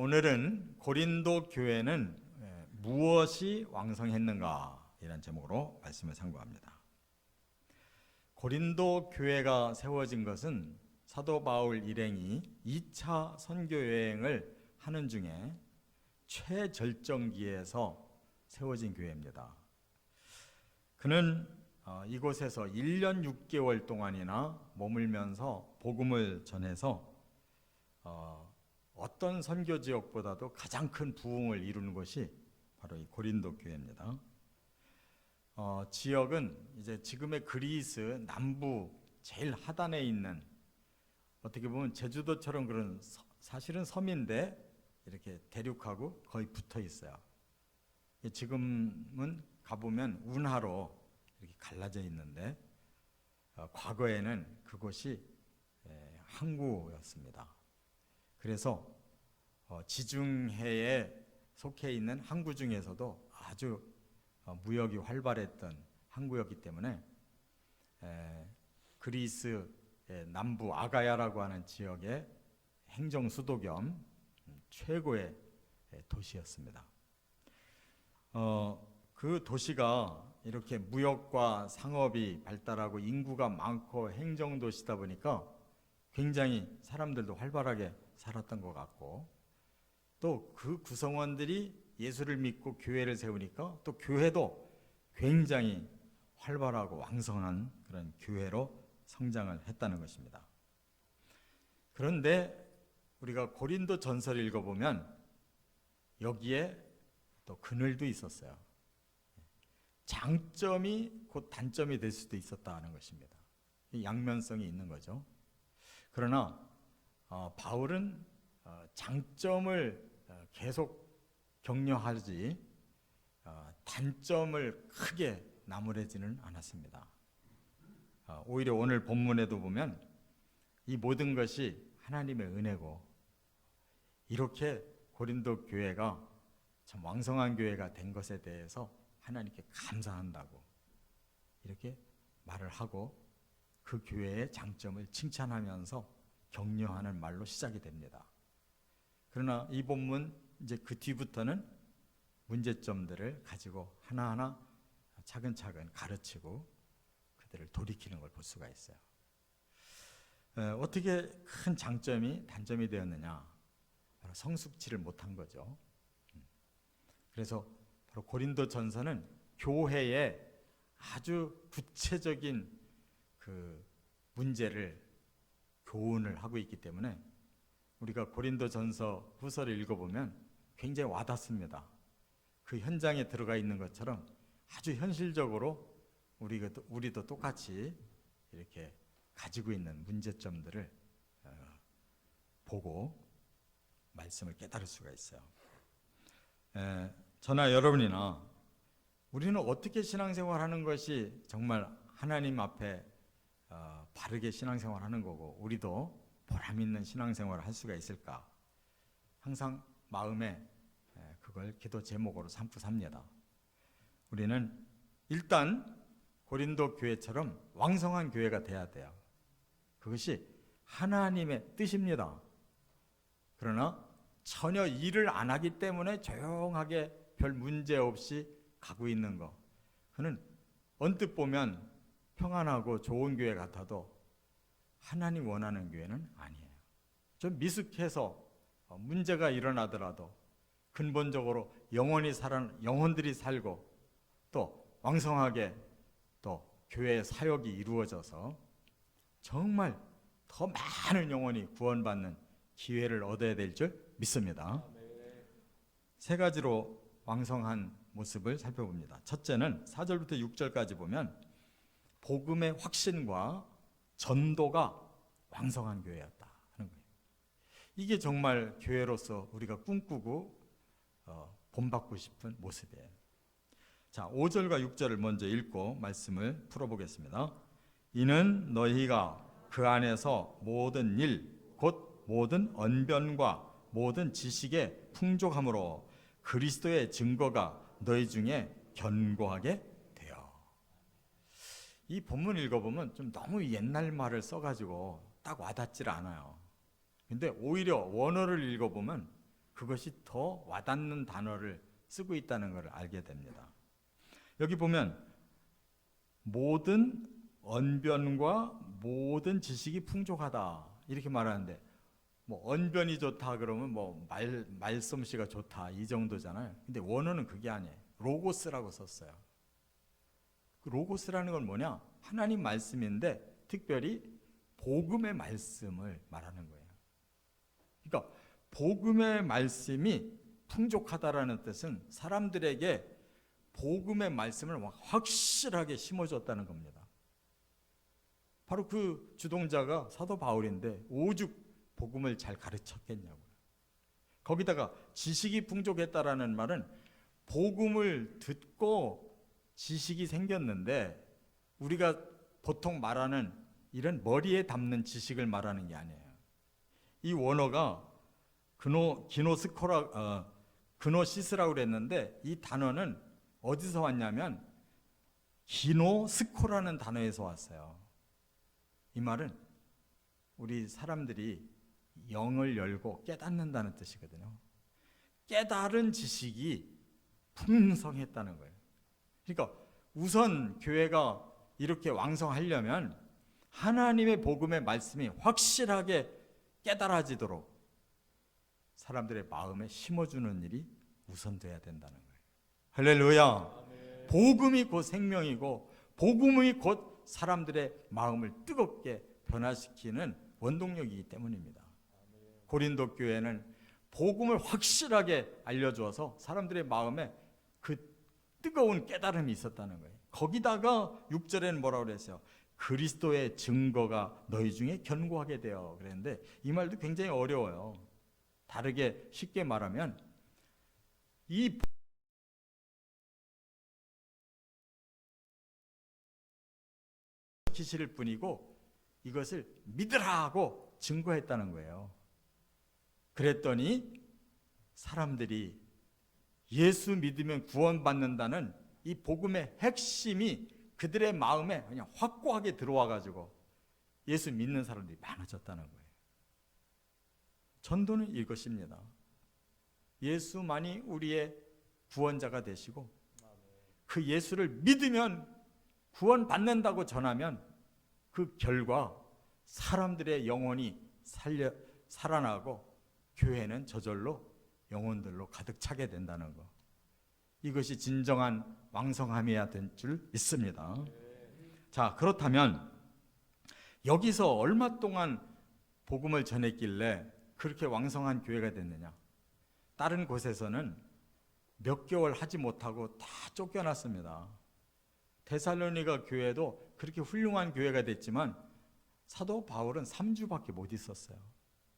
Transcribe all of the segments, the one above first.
오늘은 고린도 교회는 에, 무엇이 왕성했는가 이런 제목으로 말씀을 상고합니다. 고린도 교회가 세워진 것은 사도 바울 일행이 2차 선교 여행을 하는 중에 최절정기에서 세워진 교회입니다. 그는 어, 이곳에서 1년 6개월 동안이나 머물면서 복음을 전해서 어, 어떤 선교 지역보다도 가장 큰 부흥을 이루는 것이 바로 이 고린도 교회입니다. 어, 지역은 이제 지금의 그리스 남부 제일 하단에 있는 어떻게 보면 제주도처럼 그런 서- 사실은 섬인데 이렇게 대륙하고 거의 붙어 있어요. 예, 지금은 가보면 운하로 이렇게 갈라져 있는데 어, 과거에는 그곳이 예, 항구였습니다. 그래서 어, 지중해에 속해 있는 항구 중에서도 아주 어, 무역이 활발했던 항구였기 때문에 에, 그리스 의 남부 아가야라고 하는 지역의 행정 수도 겸 음, 최고의 에, 도시였습니다. 어, 그 도시가 이렇게 무역과 상업이 발달하고 인구가 많고 행정 도시다 보니까 굉장히 사람들도 활발하게 살았던 것 같고 또 그 구성원들이 예수를 믿고 교회를 세우니까 또 교회도 굉장히 활발하고 왕성한 그런 교회로 성장을 했다는 것입니다. 그런데 우리가 고린도 전설을 읽어보면 여기에 또 그늘도 있었어요. 장점이 곧 단점이 될 수도 있었다는 것입니다. 이 양면성이 있는 거죠. 그러나 어, 바울은 어, 장점을 어, 계속 격려하지 어, 단점을 크게 나무래지는 않았습니다. 어, 오히려 오늘 본문에도 보면 이 모든 것이 하나님의 은혜고 이렇게 고린도 교회가 참 왕성한 교회가 된 것에 대해서 하나님께 감사한다고 이렇게 말을 하고 그 교회의 장점을 칭찬하면서 격려하는 말로 시작이 됩니다. 그러나 이 본문 이제 그 뒤부터는 문제점들을 가지고 하나하나 차근차근 가르치고 그들을 돌이키는 걸 볼 수가 있어요. 에, 어떻게 큰 장점이 단점이 되었느냐? 바로 성숙치를 못한 거죠. 음. 그래서 바로 고린도 전서는 교회의 아주 구체적인 그 문제를 교훈을 하고 있기 때문에 우리가 고린도 전서 후서를 읽어보면 굉장히 와닿습니다. 그 현장에 들어가 있는 것처럼 아주 현실적으로 우리가 또- 우리도 똑같이 이렇게 가지고 있는 문제점들을 어, 보고 말씀을 깨달을 수가 있어요. 에, 저나 여러분이나 우리는 어떻게 신앙생활하는 것이 정말 하나님 앞에 어, 바르게 신앙생활 하는 거고 우리도 보람 있는 신앙생활을 할 수가 있을까? 항상 마음에 에, 그걸 기도 제목으로 삼고 삽니다. 우리는 일단 고린도 교회처럼 왕성한 교회가 돼야 돼요. 그것이 하나님의 뜻입니다. 그러나 전혀 일을 안 하기 때문에 조용하게 별 문제 없이 가고 있는 거. 그는 언뜻 보면 평안하고 좋은 교회 같아도 하나님 원하는 교회는 아니에요. 좀 미숙해서 어, 문제가 일어나더라도 근본적으로 영원히 살아 영혼들이 살고 또 왕성하게 또 교회의 사역이 이루어져서 정말 더 많은 영혼이 구원받는 기회를 얻어야 될 줄 믿습니다. 세 가지로 왕성한 모습을 살펴봅니다. 첫째는 4절부터 6절까지 보면 복음의 확신과 전도가 왕성한 교회였다 하는 거예요. 이게 정말 교회로서 우리가 꿈꾸고 어, 본받고 싶은 모습이에요. 자, 5절과 6절을 먼저 읽고 말씀을 풀어보겠습니다. 이는 너희가 그 안에서 모든 일, 곧 모든 언변과 모든 지식의 풍족함으로 그리스도의 증거가 너희 중에 견고하게. 이 본문 읽어보면 좀 너무 옛날 말을 써가지고 딱 와닿질 않아요. 근데 오히려 원어를 읽어보면 그것이 더 와닿는 단어를 쓰고 있다는 것을 알게 됩니다. 여기 보면 모든 언변과 모든 지식이 풍족하다 이렇게 말하는데 뭐 언변이 좋다 그러면 뭐 말 말솜씨가 좋다 이 정도잖아요. 근데 원어는 그게 아니에요. 로고스라고 썼어요. 그 로고스라는 건 뭐냐? 하나님 말씀인데 특별히 복음의 말씀을 말하는 거예요. 그러니까 복음의 말씀이 풍족하다라는 뜻은 사람들에게 복음의 말씀을 확실하게 심어줬다는 겁니다. 바로 그 주동자가 사도 바울인데 오죽 복음을 잘 가르쳤겠냐고요. 거기다가 지식이 풍족했다라는 말은 복음을 듣고 지식이 생겼는데 우리가 보통 말하는 이런 머리에 담는 지식을 말하는 게 아니에요. 이 원어가 그노 기노스코라 어, 그노시스라고 그랬는데 이 단어는 어디서 왔냐면 기노스코라는 단어에서 왔어요. 이 말은 우리 사람들이 영을 열고 깨닫는다는 뜻이거든요. 깨달은 지식이 풍성했다는 거예요. 그러니까 우선 교회가 이렇게 왕성하려면 하나님의 복음의 말씀이 확실하게 깨달아지도록 사람들의 마음에 심어주는 일이 우선 돼야 된다는 거예요. 할렐루야. 복음이 곧 생명이고 복음이 곧 사람들의 마음을 뜨겁게 변화시키는 원동력이기 때문입니다. 고린도 교회는 복음을 확실하게 알려주어서 사람들의 마음에 그 뜨거운 깨달음이 있었다는 거예요. 거기다가 6절에는 뭐라고 그랬어요? 그리스도의 증거가 너희 중에 견고하게 되어 그랬는데 이 말도 굉장히 어려워요. 다르게 쉽게 말하면 이 기실 뿐이고 이것을 믿으라고 증거했다는 거예요. 그랬더니 사람들이 예수 믿으면 구원받는다는 이 복음의 핵심이 그들의 마음에 그냥 확고하게 들어와 가지고 예수 믿는 사람들이 많아졌다는 거예요. 전도는 이것입니다. 예수만이 우리의 구원자가 되시고 그 예수를 믿으면 구원받는다고 전하면 그 결과 사람들의 영혼이 살려 살아나고 교회는 저절로 영혼들로 가득 차게 된다는 거. 이것이 진정한 왕성함이야 될 줄 믿습니다. 자, 그렇다면 여기서 얼마 동안 복음을 전했길래 그렇게 왕성한 교회가 됐느냐? 다른 곳에서는 몇 개월 하지 못하고 다 쫓겨났습니다. 데살로니가 교회도 그렇게 훌륭한 교회가 됐지만 사도 바울은 3주밖에 못 있었어요.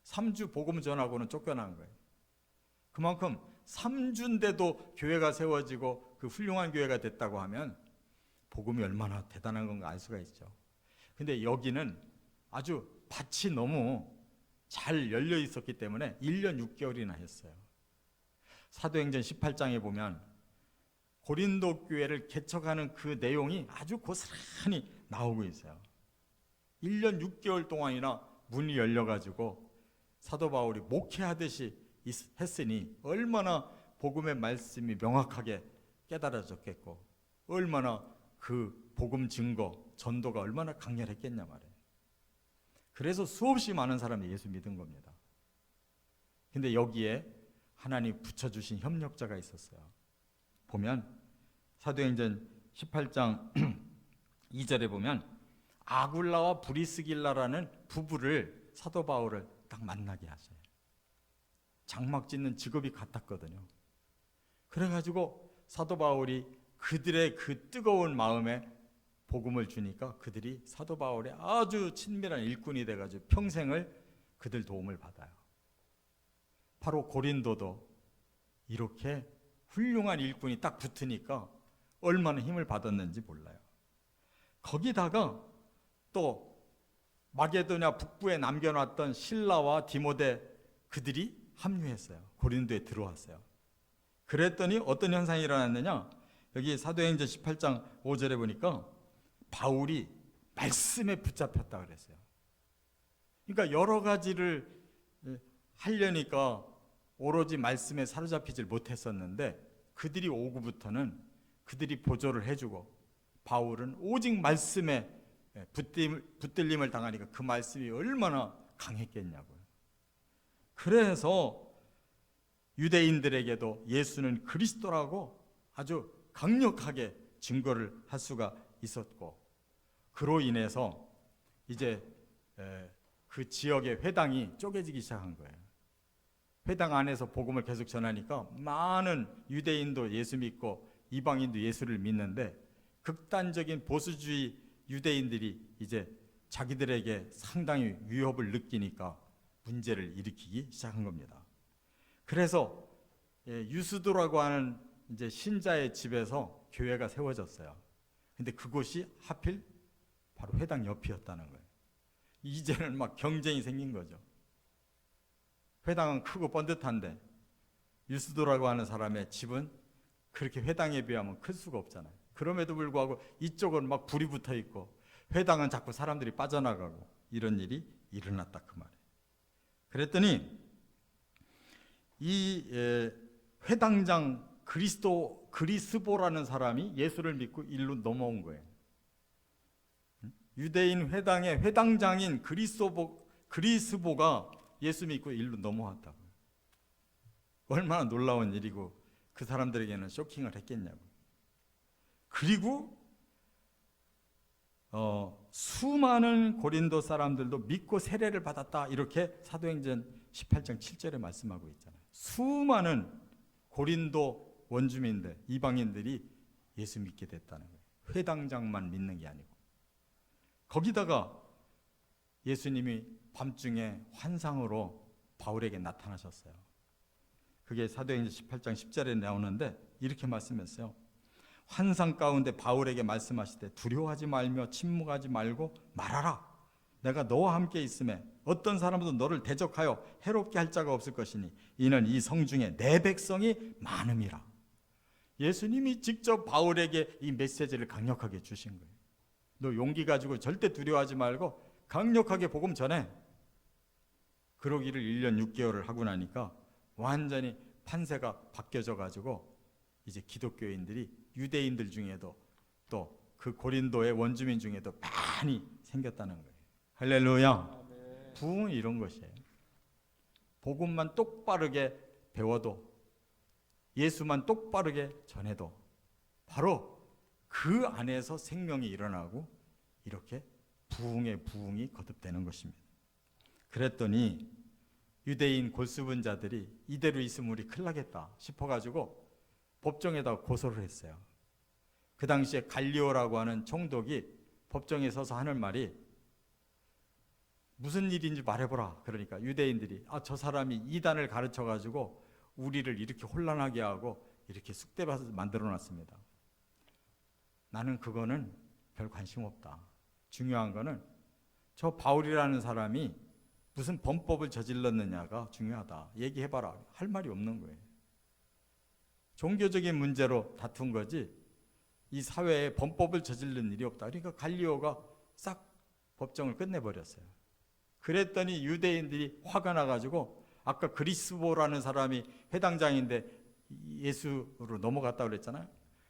3주 복음 전하고는 쫓겨난 거예요. 그만큼 3주인데도 교회가 세워지고 그 훌륭한 교회가 됐다고 하면 복음이 얼마나 대단한 건가 알 수가 있죠. 근데 여기는 아주 밭이 너무 잘 열려 있었기 때문에 1년 6개월이나 했어요. 사도행전 18장에 보면 고린도 교회를 개척하는 그 내용이 아주 고스란히 나오고 있어요. 1년 6개월 동안이나 문이 열려 가지고 사도 바울이 목회하듯이 했으니 얼마나 복음의 말씀이 명확하게 깨달아졌겠고 얼마나 그 복음 증거 전도가 얼마나 강렬했겠냐 말이에요. 그래서 수없이 많은 사람이 예수 믿은 겁니다. 근데 여기에 하나님 붙여 주신 협력자가 있었어요. 보면 사도행전 18장 2절에 보면 아굴라와 브리스길라라는 부부를 사도 바울을 딱 만나게 하세요. 장막 짓는 직업이 같았거든요. 그래가지고 사도 바울이 그들의 그 뜨거운 마음에 복음을 주니까 그들이 사도 바울의 아주 친밀한 일꾼이 돼가지고 평생을 그들 도움을 받아요. 바로 고린도도 이렇게 훌륭한 일꾼이 딱 붙으니까 얼마나 힘을 받았는지 몰라요. 거기다가 또 마게도냐 북부에 남겨놨던 신라와 디모데 그들이 합류했어요. 고린도에 들어왔어요. 그랬더니 어떤 현상이 일어났느냐? 여기 사도행전 18장 5절에 보니까 바울이 말씀에 붙잡혔다 그랬어요. 그러니까 여러 가지를 하려니까 오로지 말씀에 사로잡히질 못했었는데 그들이 오고부터는 그들이 보조를 해주고 바울은 오직 말씀에 예, 붙들림, 붙들림을 당하니까 그 말씀이 얼마나 강했겠냐고요. 그래서 유대인들에게도 예수는 그리스도라고 아주 강력하게 증거를 할 수가 있었고 그로 인해서 이제 에, 그 지역의 회당이 쪼개지기 시작한 거예요. 회당 안에서 복음을 계속 전하니까 많은 유대인도 예수 믿고 이방인도 예수를 믿는데 극단적인 보수주의 유대인들이 이제 자기들에게 상당히 위협을 느끼니까 문제를 일으키기 시작한 겁니다. 그래서 예, 유수도라고 하는 이제 신자의 집에서 교회가 세워졌어요. 근데 그곳이 하필 바로 회당 옆이었다는 거예요. 이제는 막 경쟁이 생긴 거죠. 회당은 크고 번듯한데 유수도라고 하는 사람의 집은 그렇게 회당에 비하면 클 수가 없잖아요. 그럼에도 불구하고 이쪽은 막 불이 붙어 있고 회당은 자꾸 사람들이 빠져나가고 이런 일이 일어났다 그 말이에요. 그랬더니 이 에, 회당장 그리스도 그리스보라는 사람이 예수를 믿고 일로 넘어온 거예요. 유대인 회당의 회당장인 그리스보 그리스보가 예수 믿고 일로 넘어왔다고. 얼마나 놀라운 일이고 그 사람들에게는 쇼킹을 했겠냐고. 그리고 어, 수많은 고린도 사람들도 믿고 세례를 받았다 이렇게 사도행전 18장 7절에 말씀하고 있잖아요. 수많은 고린도 원주민들 이방인들이 예수 믿게 됐다는 거예요. 회당장만 믿는 게 아니고 거기다가 예수님이 밤중에 환상으로 바울에게 나타나셨어요. 그게 사도행전 18장 10절에 나오는데 이렇게 말씀했어요. 환상 가운데 바울에게 말씀하시되 두려워하지 말며 침묵하지 말고 말하라. 내가 너와 함께 있음에 어떤 사람도 너를 대적하여 해롭게 할 자가 없을 것이니 이는 이 성중에 내 백성이 많음이라. 예수님이 직접 바울에게 이 메시지를 강력하게 주신 거예요. 너 용기 가지고 절대 두려워하지 말고 강력하게 복음 전해. 그러기를 1년 6개월을 하고 나니까 완전히 판세가 바뀌어져 가지고 이제 기독교인들이 유대인들 중에도 또 그 고린도의 원주민 중에도 많이 생겼다는 거예요. 할렐루야. 부흥은 이런 것이에요. 복음만 똑바르게 배워도 예수만 똑바르게 전해도 바로 그 안에서 생명이 일어나고 이렇게 부흥의 부흥이 거듭되는 것입니다. 그랬더니 유대인 골수분 자들이 이대로 있으면 우리 큰일 나겠다 싶어가지고 법정에다 고소를 했어요. 그 당시에 갈리오라고 하는 총독이 법정에 서서 하는 말이 무슨 일인지 말해보라. 그러니까 유대인들이 아 저 사람이 이단을 가르쳐 가지고 우리를 이렇게 혼란하게 하고 이렇게 쑥대밭을 만들어 놨습니다. 나는 그거는 별 관심 없다. 중요한 거는 저 바울이라는 사람이 무슨 범법을 저질렀느냐가 중요하다. 얘기해봐라. 할 말이 없는 거예요. 종교적인 문제로 다툰 거지 이 사회에 범법을 저지른 일이 없다. 그러니까 갈리오가 싹 법정을 끝내버렸어요. 그랬더니 유대인들이 화가 나가지고 아까 그리스보라는 사람이 회당장인데 예수로 넘어갔다 그랬잖아요.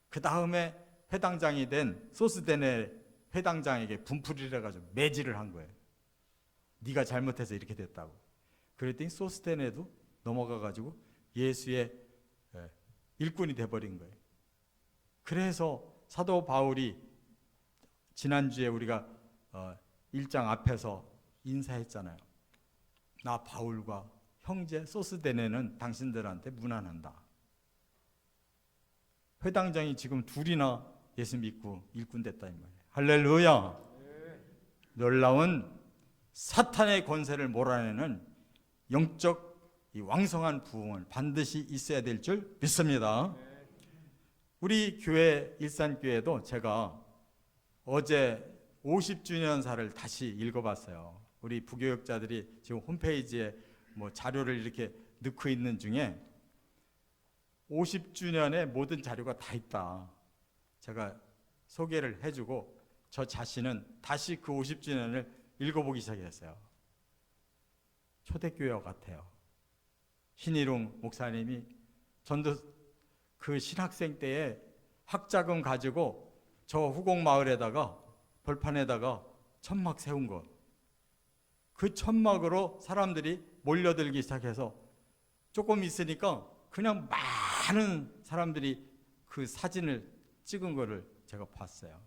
그 다음에 회당장이 된 소스데네 회당장에게 분풀이를 해가지고 매질을 한 거예요. 네가 잘못해서 이렇게 됐다고. 그랬더니 소스데네도 넘어가가지고 예수의 예, 일꾼이 돼버린 거예요. 그래서 사도 바울이 지난주에 우리가 어, 1장 앞에서 인사했잖아요. 나 바울과 형제 소스데네는 당신들한테 무난한다. 회당장이 지금 둘이나 예수 믿고 일꾼 됐다 이 말이에요. 할렐루야. 놀라운 사탄의 권세를 몰아내는 영적 이 왕성한 부흥은 반드시 있어야 될 줄 믿습니다. 우리 교회 일산교회도 제가 어제 50주년사를 다시 읽어봤어요. 우리 부교육자들이 지금 홈페이지에 뭐 자료를 이렇게 넣고 있는 중에 50주년의 모든 자료가 다 있다. 제가 소개를 해주고 저 자신은 다시 그 50주년을 읽어보기 시작했어요. 초대교회 같아요. 신일웅 목사님이 전도 그 신학생 때에 학자금 가지고 저 후곡 마을에다가 벌판에다가 천막 세운 거. 그 천막으로 사람들이 몰려들기 시작해서 조금 있으니까 그냥 많은 사람들이 그 사진을 찍은 거를 제가 봤어요.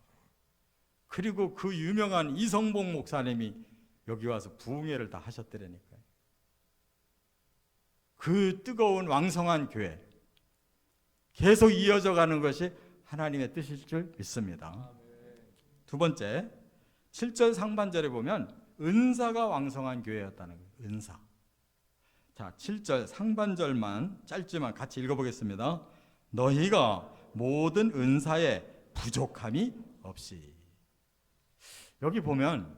그리고 그 유명한 이성봉 목사님이 여기 와서 부흥회를 다 하셨더라니까요. 그 뜨거운 왕성한 교회 계속 이어져 가는 것이 하나님의 뜻일 줄 믿습니다. 두 번째, 7절 상반절에 보면 은사가 왕성한 교회였다는 거예요. 은사. 자, 7절 상반절만 짧지만 같이 읽어보겠습니다. 너희가 모든 은사에 부족함이 없이. 여기 보면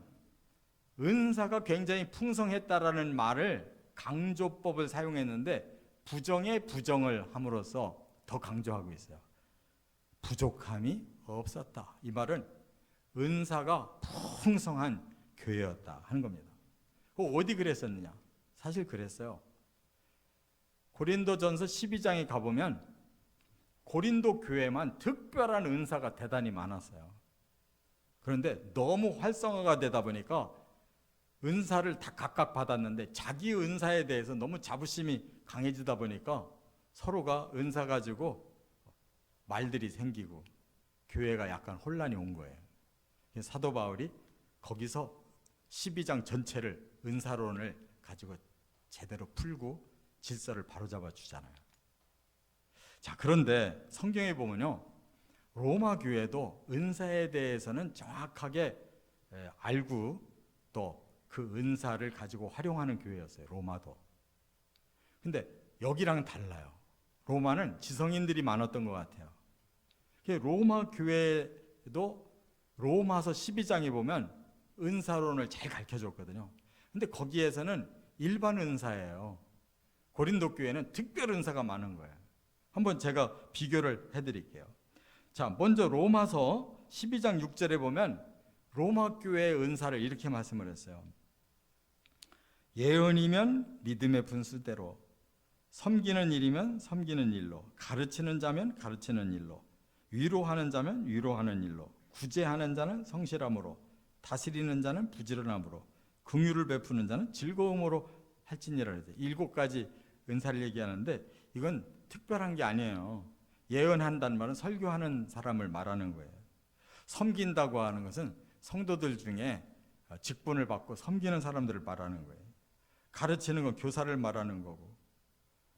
은사가 굉장히 풍성했다라는 말을 강조법을 사용했는데 부정의 부정을 함으로써 더 강조하고 있어요. 부족함이 없었다. 이 말은 은사가 풍성한 교회였다 하는 겁니다. 그 어디 그랬었느냐? 사실 그랬어요. 고린도전서 12장에 가보면 고린도 교회만 특별한 은사가 대단히 많았어요. 그런데 너무 활성화가 되다 보니까 은사를 다 각각 받았는데 자기 은사에 대해서 너무 자부심이 강해지다 보니까 서로가 은사 가지고 말들이 생기고 교회가 약간 혼란이 온 거예요. 사도 바울이 거기서 12장 전체를 은사론을 가지고 제대로 풀고 질서를 바로잡아 주잖아요. 자, 그런데 성경에 보면요. 로마 교회도 은사에 대해서는 정확하게 에, 알고 또 그 은사를 가지고 활용하는 교회였어요. 로마도. 근데 여기랑 달라요. 로마는 지성인들이 많았던 것 같아요. 로마 교회도 로마서 12장에 보면 은사론을 잘 가르쳐 줬거든요. 근데 거기에서는 일반 은사예요. 고린도 교회는 특별 은사가 많은 거예요. 한번 제가 비교를 해 드릴게요. 자, 먼저 로마서 12장 6절에 보면 로마 교회의 은사를 이렇게 말씀을 했어요. 예언이면 믿음의 분수대로 섬기는 일이면 섬기는 일로 가르치는 자면 가르치는 일로 위로하는 자면 위로하는 일로 구제하는 자는 성실함으로 다스리는 자는 부지런함으로 긍휼을 베푸는 자는 즐거움으로 할지니라 그래요. 일곱 가지 은사를 얘기하는데 이건 특별한 게 아니에요. 예언한다는 말은 설교하는 사람을 말하는 거예요. 섬긴다고 하는 것은 성도들 중에 직분을 받고 섬기는 사람들을 말하는 거예요. 가르치는 건 교사를 말하는 거고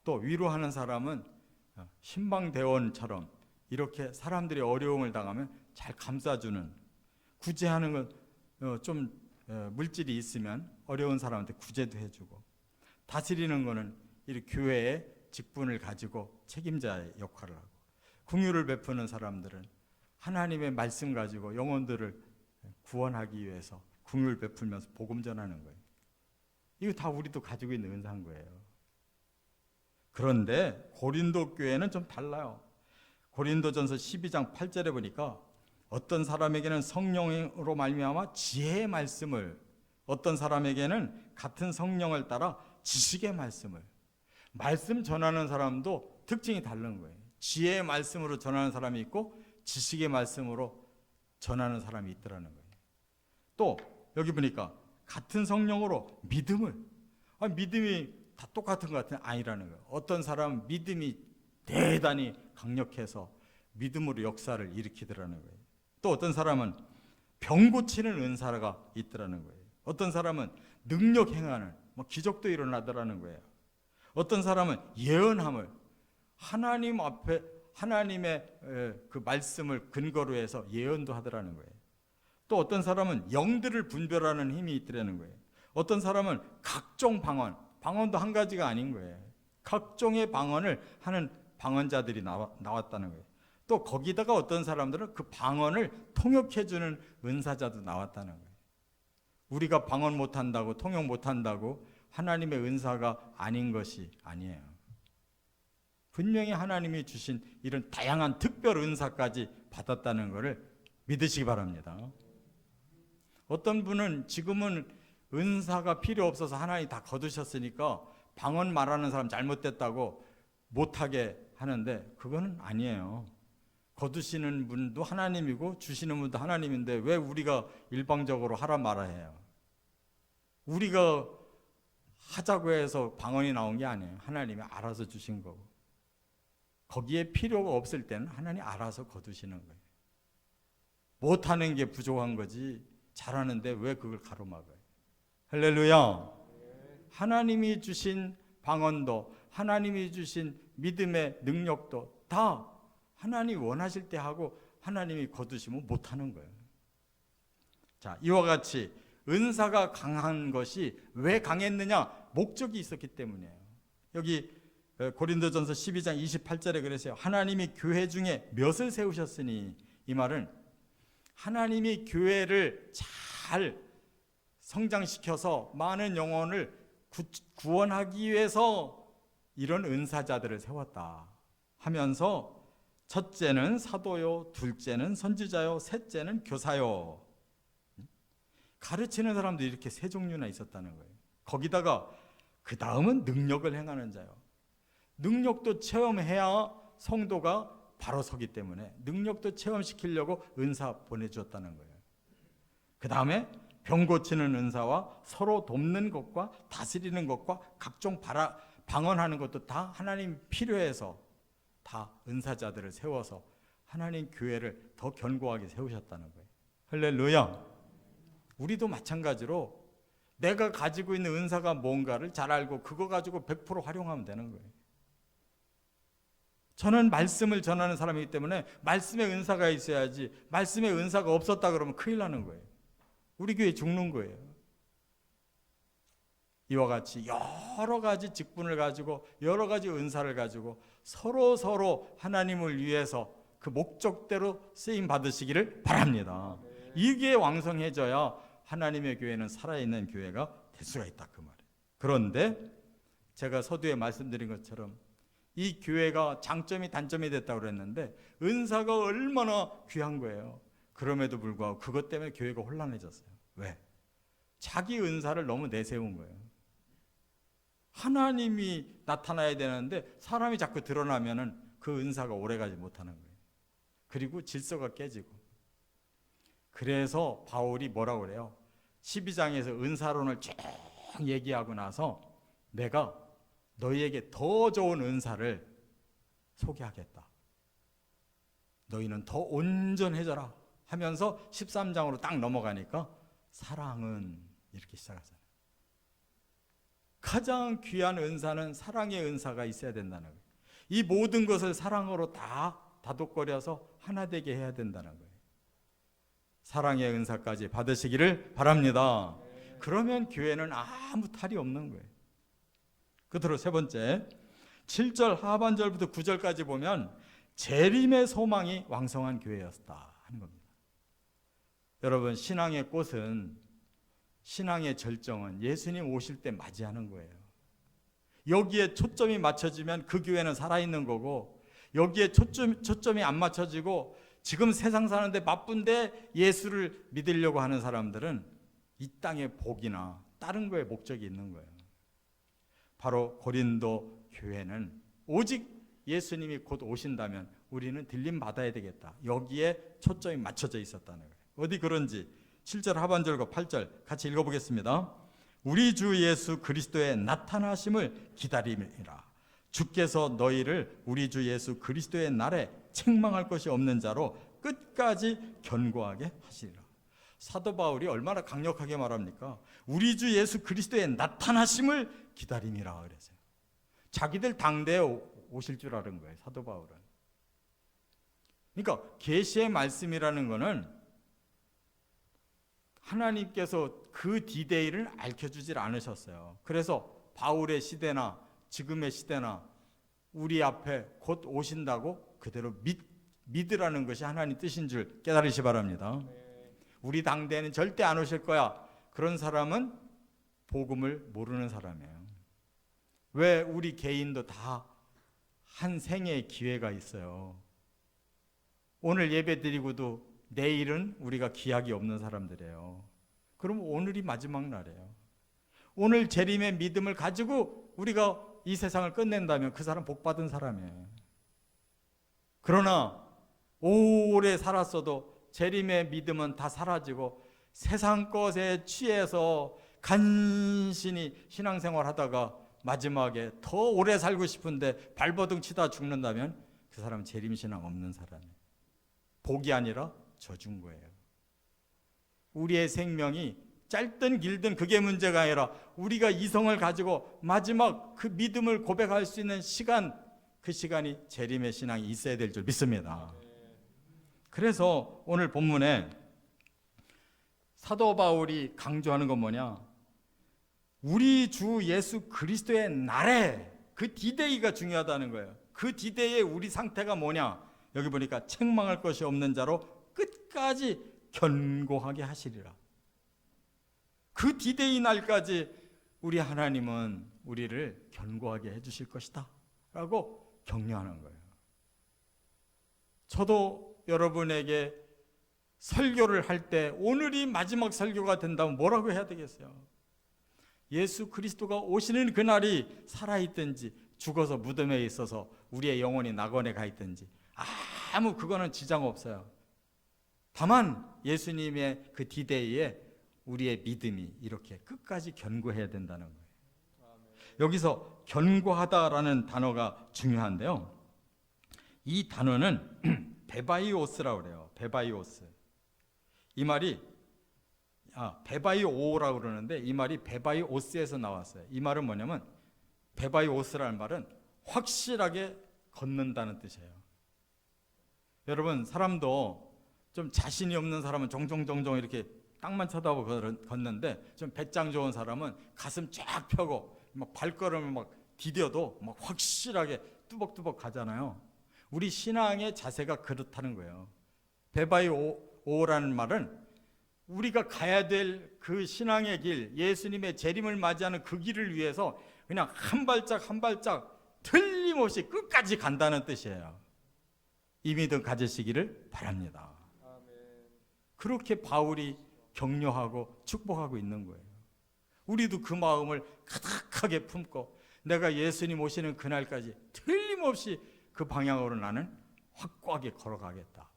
또 위로하는 사람은 신방대원처럼 이렇게 사람들이 어려움을 당하면 잘 감싸주는 구제하는 건좀 어, 물질이 있으면 어려운 사람한테 구제도 해주고 다스리는 거는 이 교회의 직분을 가지고 책임자의 역할을 하고 궁유를 베푸는 사람들은 하나님의 말씀 가지고 영혼들을 구원하기 위해서 궁유를 베풀면서 복음 전하는 거예요. 이거 다 우리도 가지고 있는 은사인 거예요. 그런데 고린도 교회는 좀 달라요. 고린도전서 12장 8절에 보니까 어떤 사람에게는 성령으로 말미암아 지혜의 말씀을 어떤 사람에게는 같은 성령을 따라 지식의 말씀을 말씀 전하는 사람도 특징이 다른 거예요. 지혜의 말씀으로 전하는 사람이 있고 지식의 말씀으로 전하는 사람이 있더라는 거예요. 또 여기 보니까 같은 성령으로 믿음을 아, 믿음이 다 똑같은 것 같은 아니라는 거예요. 어떤 사람은 믿음이 대단히 강력해서 믿음으로 역사를 일으키더라는 거예요. 또 어떤 사람은 병 고치는 은사가 있더라는 거예요. 어떤 사람은 능력 행하는 뭐 기적도 일어나더라는 거예요. 어떤 사람은 예언함을 하나님 앞에 하나님의 그 말씀을 근거로 해서 예언도 하더라는 거예요. 또 어떤 사람은 영들을 분별하는 힘이 있더라는 거예요. 어떤 사람은 각종 방언, 방언도 한 가지가 아닌 거예요. 각종의 방언을 하는 방언자들이 나와, 나왔다는 거예요. 또 거기다가 어떤 사람들은 그 방언을 통역해 주는 은사자도 나왔다는 거예요. 우리가 방언 못 한다고 통역 못 한다고 하나님의 은사가 아닌 것이 아니에요. 분명히 하나님이 주신 이런 다양한 특별 은사까지 받았다는 것을 믿으시기 바랍니다. 어떤 분은 지금은 은사가 필요 없어서 하나님 다 거두셨으니까 방언 말하는 사람 잘못됐다고 못하게 하는데 그거는 아니에요. 거두시는 분도 하나님이고 주시는 분도 하나님인데 왜 우리가 일방적으로 하라 말아 해요? 우리가 하자고 해서 방언이 나온 게 아니에요. 하나님이 알아서 주신 거고. 거기에 필요가 없을 때는 하나님 알아서 거두시는 거예요. 못하는 게 부족한 거지 잘하는데 왜 그걸 가로막아요? 할렐루야. 하나님이 주신 방언도 하나님이 주신 믿음의 능력도 다 하나님 원하실 때 하고 하나님이 거두시면 못 하는 거예요. 자, 이와 같이 은사가 강한 것이 왜 강했느냐? 목적이 있었기 때문이에요. 여기 어, 고린도전서 12장 28절에 그랬어요. 하나님이 교회 중에 몇을 세우셨으니 이 말은 하나님이 교회를 잘 성장시켜서 많은 영혼을 구, 구원하기 위해서 이런 은사자들을 세웠다 하면서 첫째는 사도요, 둘째는 선지자요, 셋째는 교사요. 가르치는 사람도 이렇게 세 종류나 있었다는 거예요. 거기다가 그 다음은 능력을 행하는 자요. 능력도 체험해야 성도가 바로 서기 때문에 능력도 체험시키려고 은사 보내주었다는 거예요. 그 다음에 병 고치는 은사와 서로 돕는 것과 다스리는 것과 각종 바라, 방언하는 것도 다 하나님 필요해서 다 은사자들을 세워서 하나님 교회를 더 견고하게 세우셨다는 거예요. 할렐루야. 우리도 마찬가지로 내가 가지고 있는 은사가 뭔가를 잘 알고 그거 가지고 100% 활용하면 되는 거예요. 저는 말씀을 전하는 사람이기 때문에 말씀의 은사가 있어야지 말씀의 은사가 없었다 그러면 큰일 나는 거예요. 우리 교회 죽는 거예요. 이와 같이 여러 가지 직분을 가지고 여러 가지 은사를 가지고 서로 서로 하나님을 위해서 그 목적대로 쓰임 받으시기를 바랍니다. 이게 왕성해져야 하나님의 교회는 살아있는 교회가 될 수가 있다 그 말이에요. 그런데 제가 서두에 말씀드린 것처럼 이 교회가 장점이 단점이 됐다고 그랬는데 은사가 얼마나 귀한 거예요. 그럼에도 불구하고 그것 때문에 교회가 혼란해졌어요. 왜? 자기 은사를 너무 내세운 거예요. 하나님이 나타나야 되는데 사람이 자꾸 드러나면은 그 은사가 오래가지 못하는 거예요. 그리고 질서가 깨지고. 그래서 바울이 뭐라고 그래요? 12장에서 은사론을 쭉 얘기하고 나서 내가 너희에게 더 좋은 은사를 소개하겠다. 너희는 더 온전해져라 하면서 13장으로 딱 넘어가니까 사랑은 이렇게 시작하잖아요. 가장 귀한 은사는 사랑의 은사가 있어야 된다는 거예요. 이 모든 것을 사랑으로 다 다독거려서 하나 되게 해야 된다는 거예요. 사랑의 은사까지 받으시기를 바랍니다. 그러면 교회는 아무 탈이 없는 거예요. 끝으로 세 번째, 7절 하반절부터 9절까지 보면 재림의 소망이 왕성한 교회였다 하는 겁니다. 여러분, 신앙의 꽃은 신앙의 절정은 예수님 오실 때 맞이하는 거예요. 여기에 초점이 맞춰지면 그 교회는 살아있는 거고 여기에 초점, 초점이 안 맞춰지고 지금 세상 사는데 바쁜데 예수를 믿으려고 하는 사람들은 이 땅의 복이나 다른 거에 목적이 있는 거예요. 바로 고린도 교회는 오직 예수님이 곧 오신다면 우리는 들림 받아야 되겠다. 여기에 초점이 맞춰져 있었다는 거예요. 어디 그런지 7절 하반절과 8절 같이 읽어보겠습니다. 우리 주 예수 그리스도의 나타나심을 기다림이라. 주께서 너희를 우리 주 예수 그리스도의 날에 책망할 것이 없는 자로 끝까지 견고하게 하시리라. 사도 바울이 얼마나 강력하게 말합니까? 우리 주 예수 그리스도의 나타나심을 기다림이라 그랬어요. 자기들 당대에 오실 줄 아는 거예요. 사도 바울은. 그러니까 계시의 말씀이라는 것은 하나님께서 그 디데이를 알려 주질 않으셨어요. 그래서 바울의 시대나 지금의 시대나 우리 앞에 곧 오신다고 그대로 믿, 믿으라는 것이 하나님 뜻인 줄 깨달으시 바랍니다. 우리 당대에는 절대 안 오실 거야. 그런 사람은 복음을 모르는 사람이에요. 왜 우리 개인도 다 한 생의 기회가 있어요. 오늘 예배 드리고도 내일은 우리가 기약이 없는 사람들이에요. 그럼 오늘이 마지막 날이에요. 오늘 재림의 믿음을 가지고 우리가 이 세상을 끝낸다면 그 사람 복 받은 사람이에요. 그러나 오래 살았어도 재림의 믿음은 다 사라지고 세상 것에 취해서 간신히 신앙생활 하다가 마지막에 더 오래 살고 싶은데 발버둥 치다 죽는다면 그 사람은 재림 신앙 없는 사람이에요. 복이 아니라 저준 거예요. 우리의 생명이 짧든 길든 그게 문제가 아니라 우리가 이성을 가지고 마지막 그 믿음을 고백할 수 있는 시간 그 시간이 재림의 신앙이 있어야 될 줄 믿습니다. 그래서 오늘 본문에 사도 바울이 강조하는 건 뭐냐? 우리 주 예수 그리스도의 날에 그 디데이가 중요하다는 거예요. 그 디데이의 우리 상태가 뭐냐? 여기 보니까 책망할 것이 없는 자로 끝까지 견고하게 하시리라. 그 디데이 날까지 우리 하나님은 우리를 견고하게 해 주실 것이다. 라고 격려하는 거예요. 저도 여러분에게 설교를 할 때 오늘이 마지막 설교가 된다면 뭐라고 해야 되겠어요? 예수 그리스도가 오시는 그날이 살아있든지 죽어서 무덤에 있어서 우리의 영혼이 낙원에 가 있든지 아무 그거는 지장 없어요. 다만 예수님의 그 디데이에 우리의 믿음이 이렇게 끝까지 견고해야 된다는 거예요. 여기서 견고하다라는 단어가 중요한데요. 이 단어는 베바이오스라고 그래요. 베바이오스. 이 말이 아, 베바이오라고 그러는데 이 말이 베바이오스에서 나왔어요. 이 말은 뭐냐면 베바이오스라는 말은 확실하게 걷는다는 뜻이에요. 여러분 사람도 좀 자신이 없는 사람은 정정정정 이렇게 땅만 쳐다보고 걷는데 좀 배짱 좋은 사람은 가슴 쫙 펴고 막 발걸음을 막 디뎌도 막 확실하게 뚜벅뚜벅 가잖아요. 우리 신앙의 자세가 그렇다는 거예요. 베바이오라는 말은 우리가 가야 될 그 신앙의 길, 예수님의 재림을 맞이하는 그 길을 위해서 그냥 한 발짝 한 발짝 틀림없이 끝까지 간다는 뜻이에요. 이 믿음 가지시기를 바랍니다. 그렇게 바울이 격려하고 축복하고 있는 거예요. 우리도 그 마음을 가득하게 품고 내가 예수님 오시는 그날까지 틀림없이 그 방향으로 나는 확고하게 걸어가겠다.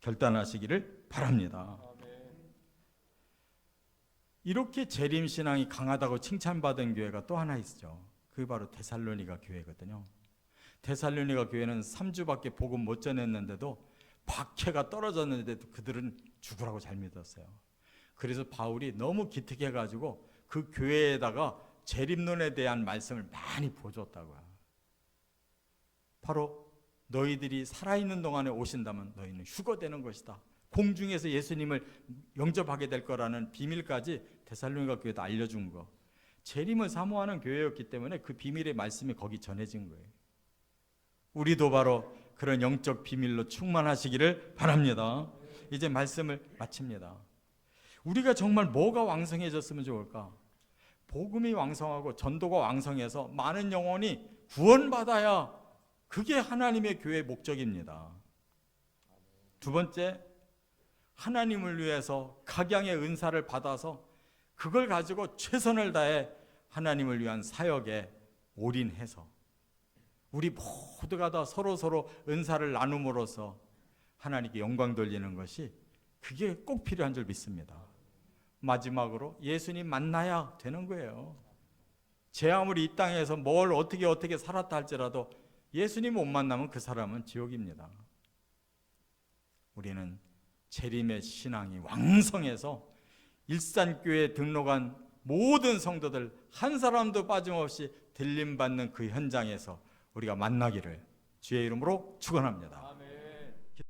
결단하시기를 바랍니다. 이렇게 재림 신앙이 강하다고 칭찬받은 교회가 또 하나 있죠. 그게 바로 데살로니가 교회거든요. 데살로니가 교회는 3주밖에 복음 못 전했는데도 박해가 떨어졌는데도 그들은 죽으라고 잘 믿었어요. 그래서 바울이 너무 기특해 가지고 그 교회에다가 재림론에 대한 말씀을 많이 보여줬다고요. 바로 너희들이 살아있는 동안에 오신다면 너희는 휴거되는 것이다. 공중에서 예수님을 영접하게 될 거라는 비밀까지 데살로니가 교회도 알려준 거. 재림을 사모하는 교회였기 때문에 그 비밀의 말씀이 거기 전해진 거예요. 우리도 바로 그런 영적 비밀로 충만하시기를 바랍니다. 이제 말씀을 마칩니다. 우리가 정말 뭐가 왕성해졌으면 좋을까? 복음이 왕성하고 전도가 왕성해서 많은 영혼이 구원받아야 그게 하나님의 교회의 목적입니다. 두 번째, 하나님을 위해서 각양의 은사를 받아서 그걸 가지고 최선을 다해 하나님을 위한 사역에 올인해서 우리 모두가 다 서로 서로 은사를 나눔으로써 하나님께 영광 돌리는 것이 그게 꼭 필요한 줄 믿습니다. 마지막으로 예수님 만나야 되는 거예요. 제 아무리 이 땅에서 뭘 어떻게 어떻게 살았다 할지라도 예수님 못 만나면 그 사람은 지옥입니다. 우리는 재림의 신앙이 왕성해서 일산교회 등록한 모든 성도들 한 사람도 빠짐없이 들림 받는 그 현장에서 우리가 만나기를 주의 이름으로 축원합니다.